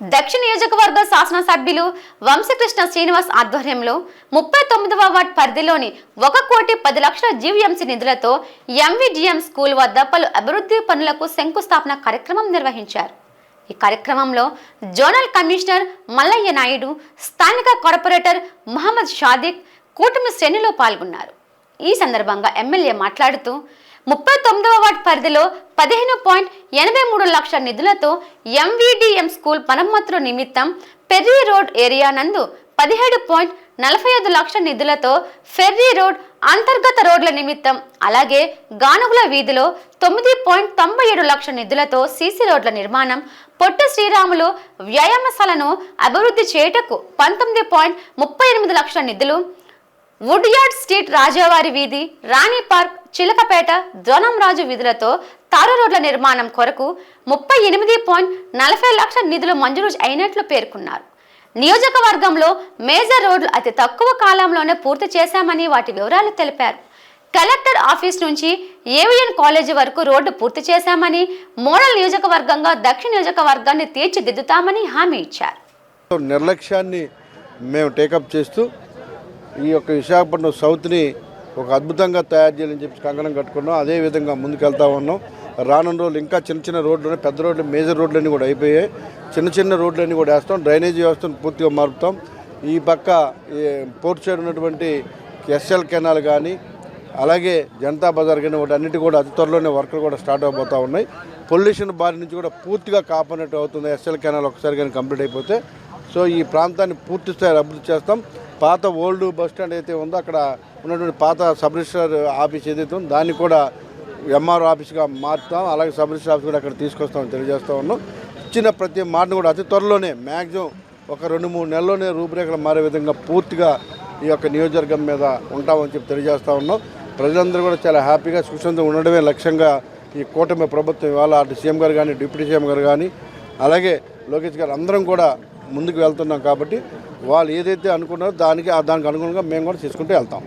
దక్షిణ నియోజకవర్గ శాసనసభ్యులు వంశకృష్ణ శ్రీనివాస్ ఆధ్వర్యంలో ముప్పై తొమ్మిదవ వార్డ్ పరిధిలోని ఒక కోటి పది లక్షల జీవీఎంసీ నిధులతో ఎంవిడిఎం స్కూల్ వద్ద పలు అభివృద్ధి పనులకు శంకుస్థాపన కార్యక్రమం నిర్వహించారు. ఈ కార్యక్రమంలో జోనల్ కమిషనర్ మల్లయ్య నాయుడు స్థానిక కార్పొరేటర్ మహమ్మద్ షాదిక్ కూటమి శ్రేణిలో పాల్గొన్నారు. ఈ సందర్భంగా ఎమ్మెల్యే మాట్లాడుతూ ముప్పై తొమ్మిదవ వార్డు పరిధిలో పదిహేను పాయింట్ ఎనభై మూడు లక్షల నిధులతో ఎంవీడిఎం స్కూల్ మరమ్మతుల నిమిత్తం పెర్రీ రోడ్ ఏరియా నందు పదిహేడు పాయింట్ నలభై ఐదు లక్షల నిధులతో ఫెర్రీ రోడ్ అంతర్గత రోడ్ల నిమిత్తం అలాగే గానుగుల వీధిలో తొమ్మిది పాయింట్ తొంభై ఏడు లక్షల నిధులతో సీసీ రోడ్ల నిర్మాణం పొట్టు శ్రీరాములు వ్యాయామశాలను అభివృద్ధి చేయుటకు పంతొమ్మిది పాయింట్ ముప్పై ఎనిమిది లక్షల నిధులు వుడ్యార్డ్ స్ట్రీట్ రాజావారి వీధి రాణి పార్క్ చిలకపేట రాజు వీధులతో తారు రోడ్ల నిర్మాణం కొరకు ముప్పై ఎనిమిది పాయింట్ నలభై లక్షల నిధులు మంజూరు అయినట్లు పేర్కొన్నారు. నియోజకవర్గంలో మేజర్ రోడ్లు అతి తక్కువ కాలంలోనే పూర్తి చేశామని వాటి వివరాలు తెలిపారు. కలెక్టర్ ఆఫీస్ నుంచి ఏవిఎన్ కాలేజీ వరకు రోడ్డు పూర్తి చేశామని మోడల్ నియోజకవర్గంగా దక్షిణ నియోజకవర్గాన్ని తీర్చిదిద్దుతామని హామీ ఇచ్చారు. నిర్లక్ష్యాన్ని మేము టేకప్ చేస్తూ ఈ యొక్క విశాఖపట్నం సౌత్ని ఒక అద్భుతంగా తయారు చేయాలని చెప్పి కంకణం కట్టుకున్నాం. అదేవిధంగా ముందుకెళ్తా ఉన్నాం. రానున్న రోజులు ఇంకా చిన్న చిన్న రోడ్లు పెద్ద రోడ్లు మేజర్ రోడ్లన్నీ కూడా అయిపోయాయి. చిన్న చిన్న రోడ్లన్నీ కూడా వేస్తాం. డ్రైనేజీ వ్యవస్థను పూర్తిగా మారుతాం. ఈ పక్క ఈ పోర్ట్ సైడ్ ఉన్నటువంటి ఎస్ఎల్ కెనాల్ కానీ అలాగే జనతా బజార్ కానీ వాటి అన్నిటి కూడా అతి త్వరలోనే వర్కులు కూడా స్టార్ట్ అవబోతూ ఉన్నాయి. పొల్యూషన్ బారి నుంచి కూడా పూర్తిగా కాపాడినట్టు అవుతుంది. ఎస్ఎల్ కెనాల్ ఒకసారి కానీ కంప్లీట్ అయిపోతే సో ఈ ప్రాంతాన్ని పూర్తి స్థాయి అభివృద్ధి చేస్తాం. పాత ఓల్డ్ బస్ స్టాండ్ అయితే ఉందో అక్కడ ఉన్నటువంటి పాత సబ్ రిజిస్టర్ ఆఫీస్ ఏదైతే ఉందో దాన్ని కూడా ఎంఆర్ఓ ఆఫీస్గా మార్చుతాం. అలాగే సబ్ రిజిస్టర్ ఆఫీస్ కూడా అక్కడ తీసుకొస్తామని తెలియజేస్తా ఉన్నాం. ఇచ్చిన ప్రతి మాటను కూడా అతి త్వరలోనే మ్యాక్సిమం ఒక రెండు మూడు నెలల్లోనే రూపురేఖలు మారే విధంగా పూర్తిగా ఈ యొక్క నియోజకవర్గం మీద ఉంటామని చెప్పి తెలియజేస్తా ఉన్నాం. ప్రజలందరూ కూడా చాలా హ్యాపీగా సుఖంగా ఉండడమే లక్ష్యంగా ఈ కూటమి ప్రభుత్వం ఇవాళ అటు సీఎం గారు కానీ డిప్యూటీ సీఎం గారు కానీ అలాగే లోకేష్ గారు అందరం కూడా ముందుకు వెళ్తున్నాం కాబట్టి వాళ్ళు ఏదైతే అనుకున్నారో దానికి దానికి అనుగుణంగా మేము కూడా చేసుకుంటూ వెళ్తాం.